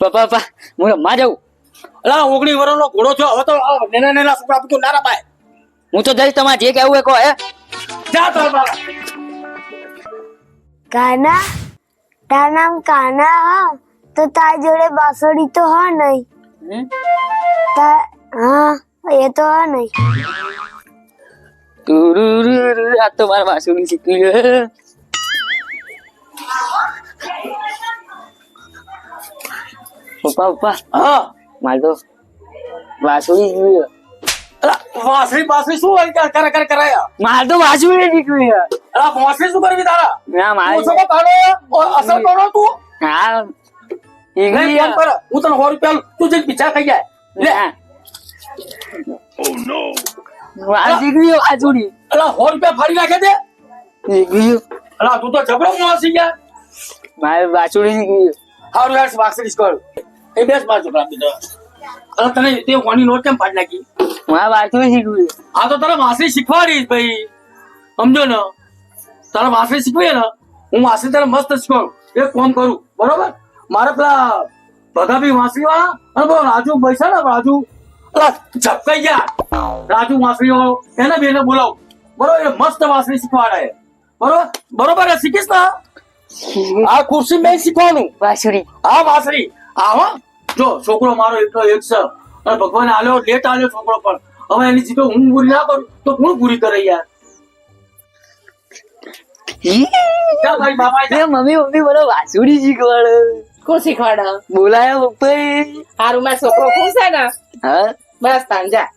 પપ્પા પપ્પા હું રમવા જાઉં. અલા ઓગણી વર્ષનો ઘોડો છો હવે તો નેના નેના છોકરા બધું ના રમાય હું તો જઈશ તમારે જે કહેવું એ કહો હે? જા તો કાના? તાર નામ કાના હા તો તાર જોડે બાસોડી તો હા નહીં. તા હા એ તો હા નહીં. આ તો મારા વાસુડી શીખવી છે. પપ્પા પપ્પા હા મારે તો વાસુડી શીખવી છે. અલા વાસળી બાસળી શું હોય કે કરે કરે કરાયા મારે તો વાસુડી શીખવી છે. અલા વાસળી શું કરવી તારા ના મારે તું સગો કાઢો ઓ અસર કરો તું હા નહીં શીખવી ફોન કર હું તને સો રૂપિયા આલું. તું જઈને પીછા ખાઈ જાય લે ના. મારે શીખવી છે વાસુડી અલા સો રૂપિયા ફાડી નાખે દે શીખવી છે. અલા તું તો જબરો માસી ગયા મારે વાસુડી શીખવી છે. હારું યાર વાસળી કર એ બેસ માર છોકરા બીજો અલા તને તે કોની નોટ કેમ ફાડી નાખી? મારે વાસુડી શીખવી. આ તો તારે વાસળી શીખવાડીશ ભાઈ. સમજો ને? તારે વાસળી શીખવીએ ને હું વાસળી તારે મસ્ત શીખવાડું. એક કામ કરું બરોબર? મારે પેલા ભગાભી વાસળી વાળા અને પેલો રાજુ છે ને રાજુ ઝપકાઈ ગયા. રાજુ વાસળી વાળો એને બેને બોલાવ. બરોબર? એ મસ્ત વાસળી શીખવાડે. બરોબર? બરોબર? શીખીશ ને? આ ખુરશી મેં શીખવાનું. આ હા વાસળી આવો જો છોકરો મારો એટલો એક છે. અને ભગવાન આલ્યો લેટ આલ્યો છોકરો પણ. હવે એની જીતો હું પૂરી ના કરું તો કોણ પૂરી કરે યાર? મમ્મી મમ્મી મને વાસુડી શીખવાડે. કોણ શીખવાડે? બોલાયા પપ્પા હારું મારો છોકરો છે ને? હા? બસ તાન જા.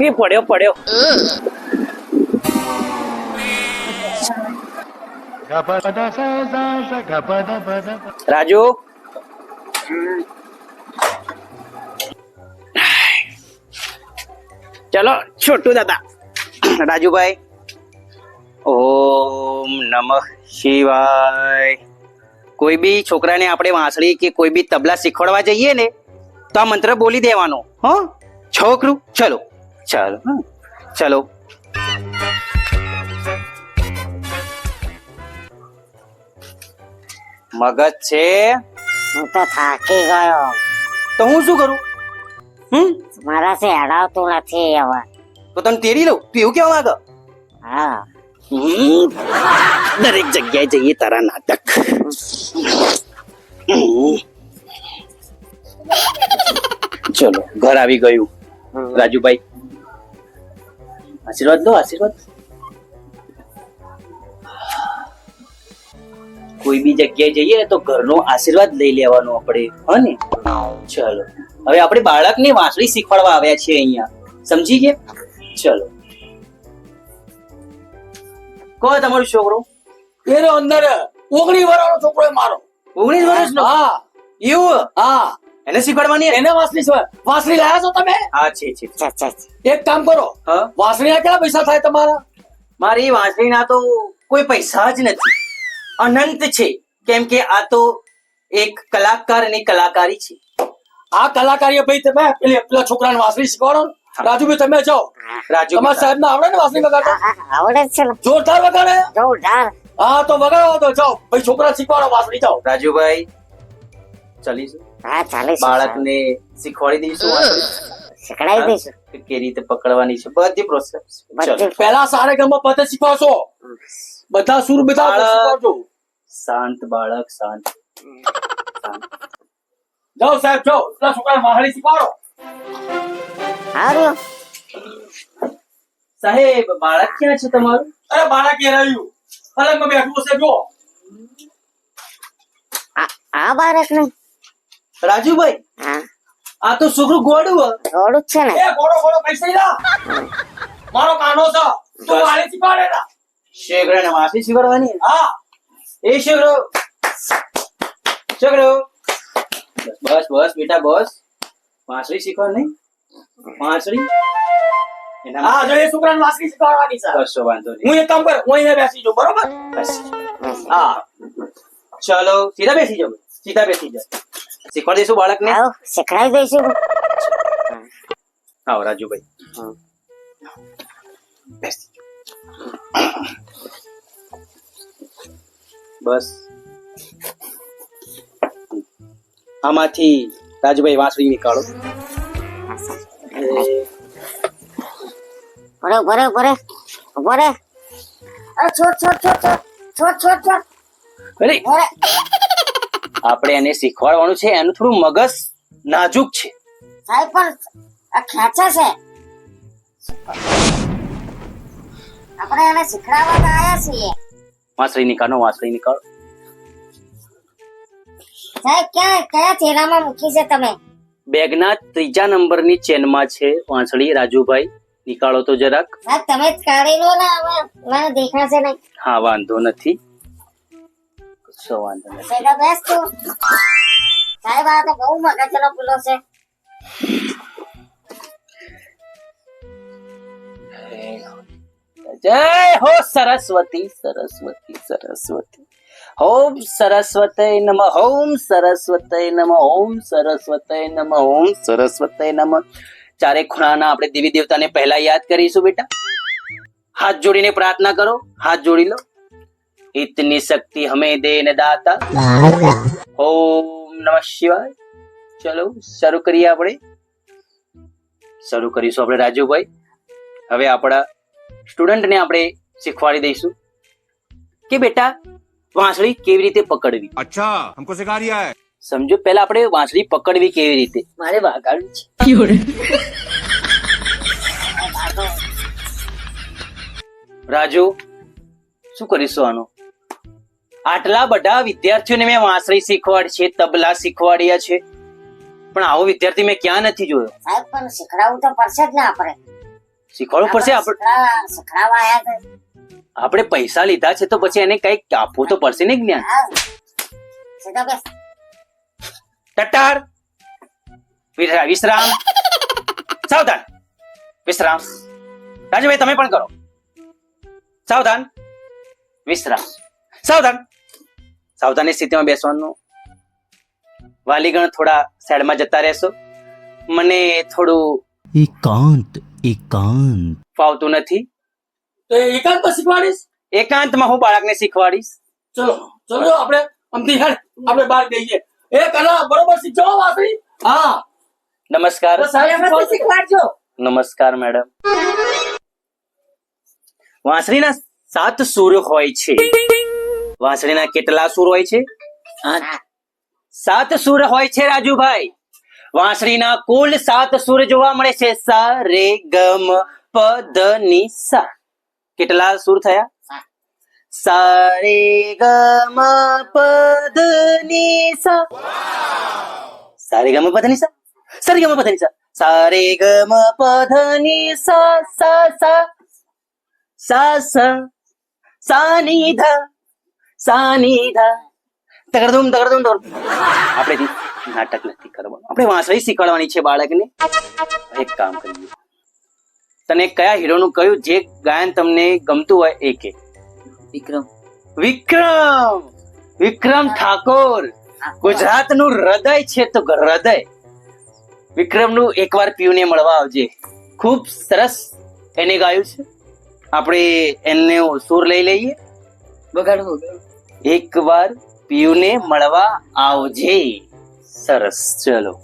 એ પડ્યો પડ્યો. રાજુ? ચલો, છોટું દાદા. રાજુભાઈ. ઓમ નમઃ શિવાય. કોઈ બી છોકરાને આપણે વાંસળી કે કોઈ બી તબલા શીખવાડવા જઈએ ને, તો આ મંત્ર બોલી દેવાનો. હો? છોકરું? ચલો. ચાલો. ચલો. મગજ છે? હું તો થાકી ગયો. તો હું શું કરું? હમ? મારાથી હડાવતું નથી હવે. તો તને તેડી લઉં? તું એવું કેવા માંગ? હા. હમ. દરેક જગ્યાએ જઈએ તારા નાટક. ચલો ઘર આવી ગયું. રાજુભાઈ. આશીર્વાદ દો આશીર્વાદ. કોઈ બી જગ્યાએ જઈએ તો ઘરનો આશીર્વાદ લઈ લેવાનો આપણે. હને ચલો. હવે આપણે બાળકને વાંસળી શીખવાડવા આવ્યા છીએ અહીંયા. સમજી ગયા ચલો. કહો તમારો છોકરો. એનો અંદર ઓગણી વર્ષનો છોકરો મારો. ઓગણીસ વર્ષનો હા. એવું? હા. એને શીખવાડવાની એને વાસણી વાસણી લાયા છો તમે? હા છે છે. એક કામ કરો. હા? વાસળીના કેટલા પૈસા થાય તમારા? મારી વાંસળીના તો કોઈ પૈસા જ નથી. અનંત છે. કેમ કે આ તો એક કલાકાર અને કલાકારી છે. આ કલાકારી ભાઈ તમે પેલી પેલા છોકરાને વાસળી શીખવાડો. રાજુભાઈ તમે જાઓ. રાજુ તમારા સાહેબ આવડે ને વાસળી વગાડતા આવડે છે જોરદાર વગાડે? જોરદાર. હા તો વગાડો તો જાઓ. ભાઈ છોકરા શીખવાડો વાસળી જાઓ. રાજુભાઈ ચાલીશું. હા ચાલે બાળકને શીખવાડી દઈશું વાંસળી. શીખડાવી દઈશું. કે કેવી રીતે પકડવાની છે બધી પ્રોસેસ પહેલા સારે ગમો પતે શીખવાડશો. બધા સુર બધા શીખવાડજો. શાંત બાળક શાંત. જાઓ સાહેબ જાઓ. પેલા છોકરા વાસળી શીખવાડો. હારું. સાહેબ બાળક ક્યાં છે તમારું? અરે બાળક ક્યાં રહ્યું પલંગમાં બેઠું છે જો આ- આ બાળક ને રાજુભાઈ હા. આ તો છોકરું ગોડું. થોડું છે ને? એ ગોડો ગોડો પૈસા લા મારો કાનો છે. તું. વાળી શીખવાડે ના શેકડાને વાંસળી શીખવાડવાની હા. એ શેકડો શેકડો બસ બસ બેટા બસ. વાંસળી શીખવા નહીં વાંસળી હા જો એ છોકરાને વાંસળી શીખવાડવાની છે. કશો વાંધો નહીં. હું એક કામ કર હું અહીંયા બેસી જાઉં બરોબર? બસ. હા. ચલો સીધા બેસી જાઓ. સીધા બેસી જાઓ. શીખવાડી દઈશું બાળકને? આવો શીખવાડી દઈશું. આવો રાજુભાઈ. બેસી બસ. આમાંથી રાજુભાઈ વાંસળી નીકાળો. ભરે ભરે ભરે ભરે અરે છોડ છોડ છોડ છોડ છોડ છોડ છોડ. અરે. આપણે એને શીખવાડવાનું છે એનું થોડું મગજ નાજુક છે. સાહેબ પણ આ ખેંચે છે. આપણે એને શીખડાવવા આવ્યા છીએ. વાંસળી નીકાળો વાંસળી નીકાળો. સાહેબ ક્યાં કયા ચેલામાં મૂકી છે તમે? બેગના ત્રીજા નંબરની ચેનમાં છે વાંસળી. રાજુભાઈ નીકાળો તો જરાક. સાહેબ તમે જ કાઢી લો ને હવે. મને દેખાશે નહીં. હા વાંધો નથી. કશો વાંધો નથી. સાહેબ આ તો બહુ મગજનો પુલો છે. જય હો સરસ્વતી સરસ્વતી સરસ્વતી. ઓમ સરસ્વતી નમ ઓમ સરસ્વતી નમ ઓમ સરસ્વતી નમ ઓમ સરસ્વતી નમ. ચારે ખૂણાના આપણે દેવી દેવતાને પહેલા યાદ કરીશું બેટા. હાથ જોડીને પ્રાર્થના કરો, હાથ જોડી લો. ઇતની શક્તિ હમે દેન દાતા. ઓમ નમઃ શિવાય. ચલો, શરૂ કરીએ આપણે. શરૂ કરીશું આપણે રાજુભાઈ. હવે આપણા સ્ટુડન્ટને આપણે શીખવાડી દઈશું કે બેટા વાંસળી કેવી રીતે પકડવી? અચ્છા હમકો સિખા રહ્યા હે સમજો પહેલા આપણે વાંસળી પકડવી કેવી રીતે? મારે વાગાડવું છે. રાજુ શું કરીશું આનો? આટલા બધા વિદ્યાર્થીઓને મેં વાંસળી શીખવાડી છે તબલા શીખવાડ્યા છે. પણ આવો વિદ્યાર્થી મેં ક્યાં નથી જોયો? સાહેબ પણ શીખડાવવું તો પડશે જ ને આપણે. શીખવાડવું પડશે આપણે પૈસા લીધા છે તો પછી એને કંઈક આપવું તો પડશે ને જ્ઞાન. વિરા- વિશ્રામ. સાવધાન. વિશ્રામ. રાજુભાઈ તમે પણ કરો. સાવધાન. વિશ્રામ. સાવધાન. સાવધાની સ્થિતિમાં બેસવાનું. વાલીગણ થોડા સાઈડમાં જતા રહેશો. મને થોડું એકાંત. એકાંત. ફાવતું નથી. તો એકાંત શીખવાડીશ? એકાંતમાં હું બાળકને શીખવાડીશ. ચલો ચલો આપણે અમથી હેડ આપણે બહાર જઈએ. એ કલા બરોબર શીખજો હો હા. નમસ્કાર. સાહેબ શીખવાડજો. નમસ્કાર મેડમ. વાંસળીના સાત સુર હોય છે. વાંસળીના કેટલા સુર હોય છે? સાત સુર હોય છે રાજુભાઈ. વાંસળીના કુલ સાત સૂર જોવા મળે છે. સા રે ગમ પ ધ ની સા. કેટલા સૂર થયા? સા રે ગમ પ ધ ની સા. સા રે ગમ પ ધ ની સા? સા રે ગમ પ ધ ની સા. સા રે ગમ પ ધ ની સા. સા સા. સા સા. સા ની ધ. સા ની ધ. તગડધૂમ તગડધૂમ તગડધૂમ. આપણે નાટક નથી કરવાનું. આપણે વાંસળી શીખવાડવાની છે બાળકને. એક કામ કરીએ. તને કયા હીરોનું કયું જે ગાયન તમને ગમતું હોય એ કે? વિક્રમ. વિક્રમ! વિક્રમ ઠાકોર! ગુજરાતનું હૃદય છે તો હૃદય. વિક્રમનું એકવાર પીયુને મળવા આવજે. ખૂબ સરસ એને ગાયું છે. આપણે એને સુર લઈ લઈએ. બગાડવું. એક વાર પીયુને મળવા આવજે. સરસ ચલો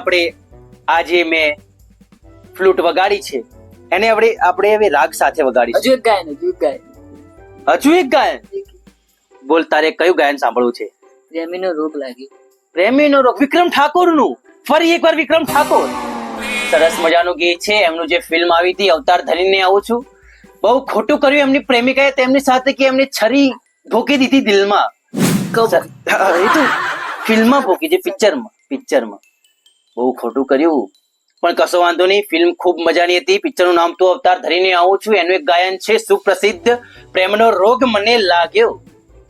આપણે આજે મેં ફ્લૂટ વગાડી છે. એને આપણે આપણે હવે રાગ સાથે વગાડી હજુ એક ગાયન હજુ એક ગાયન. હજુ એક ગાયન? બોલ તારે કયું ગાયન સાંભળવું છે? પ્રેમીનો રોગ લાગ્યો પ્રેમીનો રોગ વિક્રમ ઠાકોરનું ફરી એકવાર વિક્રમ ઠાકોર. સરસ મજાનું ગીત છે. એમનું જે ફિલ્મ આવી હતી અવતાર ધરીને આવું છું. બહુ ખોટું કર્યું એમની પ્રેમિકાએ તેમની સાથે કે એમને છરી ભોકી દીધી દિલમાં. એ તો ફિલ્મમાં ભોકી છે પિક્ચરમાં પિક્ચરમાં. બહુ ખોટું કર્યું. પણ કશો વાંધો નહીં ફિલ્મ ખૂબ મજાની હતી. પિક્ચરનું નામ તો અવતાર ધરીને આવું છું. એનું એક ગાયન છે, સુપ્રસિદ્ધ પ્રેમનો રોગ મને લાગ્યો.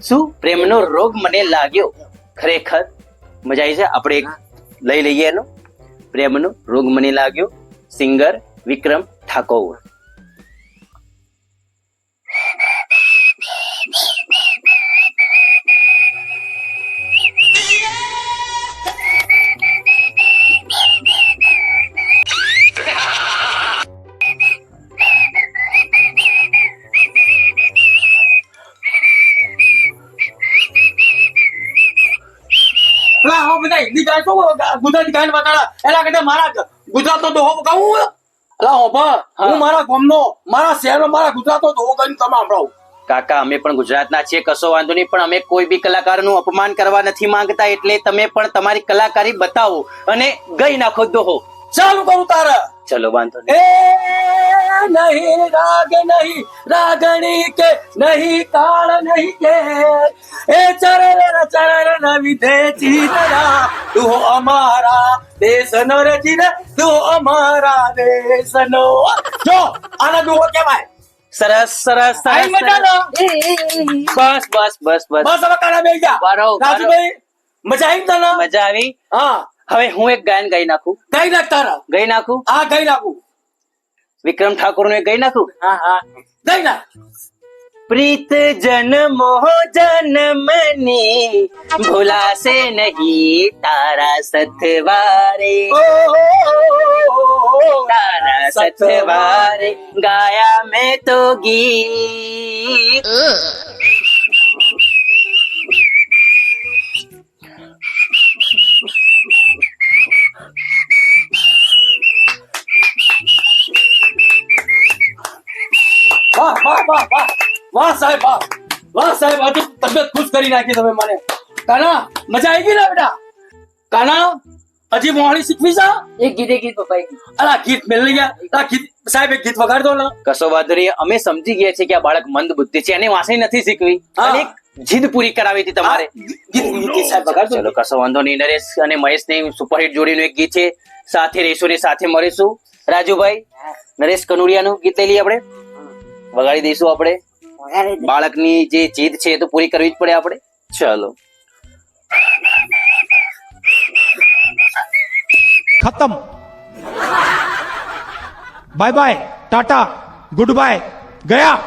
શું? પ્રેમનો રોગ મને લાગ્યો. ખરેખર મજા આવી છે. આપણે એક લઈ લઈએ એનો. પ્રેમનો રોગ મને લાગ્યો. સિંગર વિક્રમ ઠાકોર. ગુજરાતી ગાયન વગાડા. એના કરતા મારા ગુજરાતનો દોહો ગાવું અલા હોભા હું. મારા ગામનો મારા શહેરનો મારા ગુજરાતનો દોહો ગાઈને તમે સાંભળાવું. કાકા અમે પણ ગુજરાતના છીએ કશો વાંધો નહીં પણ અમે કોઈ બી કલાકારનું અપમાન કરવા નથી માંગતા એટલે તમે પણ તમારી કલાકારી બતાવો અને ગઈ નાખો દોહો. ચાલુ કરું તારા. ચલો વાંધો નહીં. એ નહીં રાગ નહીં રાગણી કે નહીં કાળ નહીં કે. એ ચરણ ચરણ વિધે ચિતરા તું અમારા દેશનો રે ચિર તું અમારા દેશનો. જો આના દુહો કેવાય. સરસ સરસ બસ બસ બસ બસ. બસ હવે કાના બેસી જા. રાજુભાઈ મજા આવી તને? મજા આવી. હા. હવે હું એક ગાયન ગાઈ નાખું. ગઈ નાખ તારા. ગઈ નાખું? હા ગઈ નાખું. વિક્રમ ઠાકોરનું એક ગઈ નાખું? હા હા. ગઈ નાખ. પ્રીત જન્મો જન્મની ભૂલાશે નહીં તારા સથવારે. તારા સથવારે ગાયા મેં તો ગીત. વાહ વાહ વાહ વાહ. વાહ સાહેબ વાહ. વાહ સાહેબ આજે તબિયત ખુશ કરી નાખી તમે મને. કાના મજા આવી ગઈ ને બેટા? કાના હજી મોહણી શીખવી છે? એક ગીતે ગીત પપ્પા અલા ગીત. મેળ લઈ ગયા. ગીત સાહેબ એક ગીત વગાડ દો ને કશો વાંધો નહીં. અમે સમજી ગયા છે કે આ બાળક મંદ બુદ્ધિ છે. એને વાંસળી નથી શીખવી. અને એક જીદ પૂરી કરાવી હતી તમારે. ગીત ગીત સાહેબ વગાડ ચલો કશો વાંધો નહીં. નરેશ અને મહેશની સુપરહિટ જોડીનું એક ગીત છે. સાથે રહીશું ને સાથે મળીશું. રાજુભાઈ નરેશ કનુડિયાનું ગીત લઈ લઈએ આપણે. વગાડી દઈશું આપણે. બાળકની જે જીદ છે એ તો પૂરી કરવી જ પડે આપણે. ચાલો. ખતમ. Bye bye tata good bye ગયા.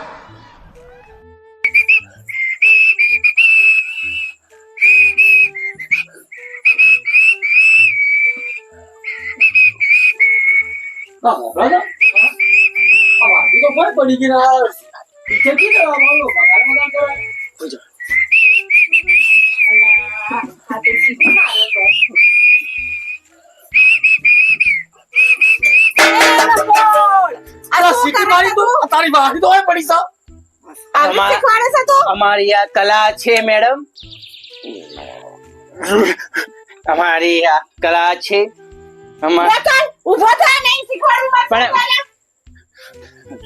ના તારી વાગી તો હોય પડી સા. અમા- અમારી આ કલા છે મેડમ. અમારી આ કલા છે. ઊભો થા. નહીં શીખવાડું પણ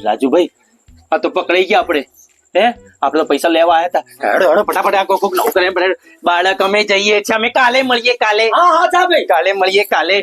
રાજુભાઈ આ તો પકડાઈ ગયા આપણે. હે? આપણે પૈસા લેવા આવ્યા હતા હેડો હેડો ફટાફટ આ કોક નોકરે કરે બાળક અમે જઈએ છીએ અમે કાલે મળીએ કાલે. હા હા ભાઈ. કાલે મળીએ કાલે.